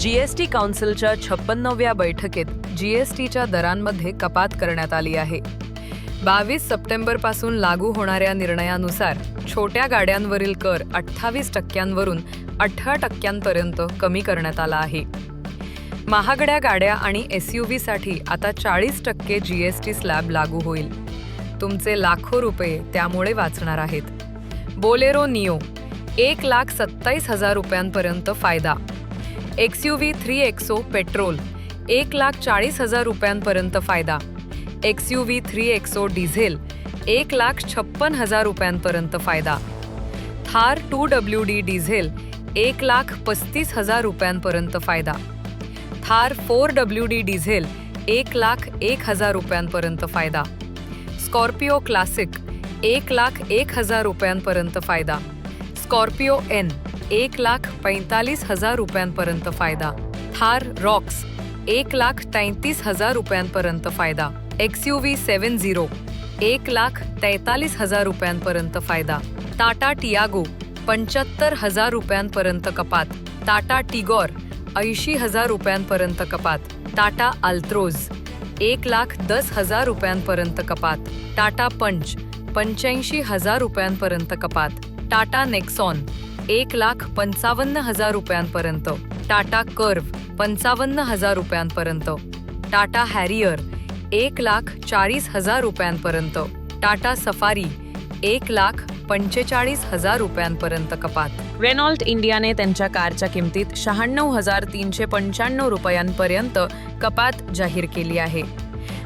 GST काउन्सिलच्या छप्पन्नव्या बैठकीत जीएसटीच्या दरांमध्ये कपात करण्यात आली आहे. बावीस सप्टेंबरपासून लागू होणाऱ्या निर्णयानुसार छोट्या गाड्यांवरील कर अठ्ठावीस टक्क्यांवरून अठरा टक्क्यांपर्यंत कमी करण्यात आला आहे. महागड्या गाड्या आणि एस यू व्हीसाठी आता चाळीस टक्के जीएसटी स्लॅब लागू होईल. तुमचे लाखो रुपये त्यामुळे वाचणार आहेत. बोलेरो निओ एक लाख सत्तावीस हजार रुपयांपर्यंत फायदा X U V three XO petrol एक लाख चाळीस हजार रुपयांपर्यंत फायदा. X U V three XO diesel एक लाख छप्पन हजार रुपयांपर्यंत फायदा. Thar two W D diesel एक लाख पस्तीस हजार रुपयांपर्यंत फायदा. Thar four W D diesel एक लाख एक हजार रुपयांपर्यंत फायदा. स्कॉर्पिओ क्लासिक एक लाख एक हजार रुपयांपर्यंत फायदा. स्कॉर्पिओ एन एक लाख पैंतालीस हजार रुपयांपर्यंत फायदा. थार रॉक्स एक लाख तैतीस हजार रुपयांपर्यंत फायदा. X U V seven zero एक लाख तैतालीस हजार रुपयांपर्यंत फायदा. टाटा टियागो पंच्याहत्तर हजार रुपयांपर्यंत कपात. टाटा टिगॉर ऐंशी हजार रुपयांपर्यंत कपात. टाटा आल्त्रोज एक लाख दस हजार रुपयांपर्यंत कपात. टाटा पंच पंच्याऐंशी हजार रुपयांपर्यंत कपात. टाटा नेक्सॉन एक लाख पंचावन्न हजार रुपयांपर्यंत. टाटा कर्व पंचावन्न हजार रुपयांपर्यंत. टाटा हॅरियर एक लाख चाळीस हजार रुपयांपर्यंत. टाटा सफारी एक लाख पंचेचाळीस हजार रुपयांपर्यंत कपात. रेनॉल्ट इंडियाने त्यांच्या कारच्या किमतीत शहाण्णव हजार तीनशे पंच्याण्णव रुपयांपर्यंत कपात जाहीर केली आहे.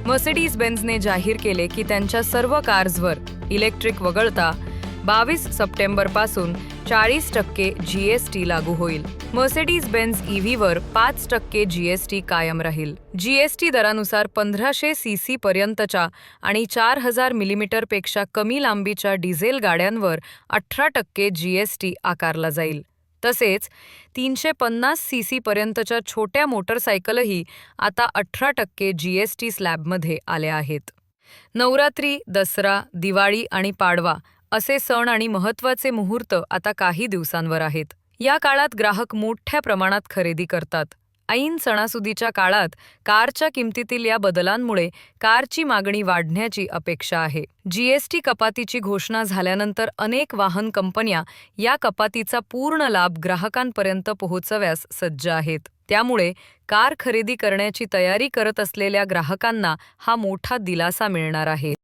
मर्सिडीज बेन्झने जाहीर केले की त्यांच्या सर्व कार्सवर इलेक्ट्रिक वगळता बावीस सप्टेंबरपासून चाळीस टक्के जीएसटी लागू होईल. मर्सिडीज बेन्स ईव्हीवर पाच टक्के जी एस टी कायम राहील. जीएसटी दरानुसार पंधराशे सी सी पर्यंतच्या आणि चार हजार मिलीमीटरपेक्षा कमी लांबीच्या डिझेल गाड्यांवर अठरा टक्के जीएसटी आकारला जाईल. तसेच तीनशे पन्नास सी सी पर्यंतच्या छोट्या मोटरसायकलही आता अठरा टक्के जीएसटी स्लॅबमध्ये आल्या आहेत. नवरात्री दसरा दिवाळी आणि पाडवा असे सण आणि महत्त्वाचे मुहूर्त आता काही दिवसांवर आहेत. या काळात ग्राहक मोठ्या प्रमाणात खरेदी करतात. ऐन सणासुदीच्या काळात कारच्या किमतीतील या बदलांमुळे कारची मागणी वाढण्याची अपेक्षा आहे. जीएसटी कपातीची घोषणा झाल्यानंतर अनेक वाहन कंपन्या या कपातीचा पूर्ण लाभ ग्राहकांपर्यंत पोहोचव्यास सज्ज आहेत. त्यामुळे कार खरेदी करण्याची तयारी करत असलेल्या ग्राहकांना हा मोठा दिलासा मिळणार आहे.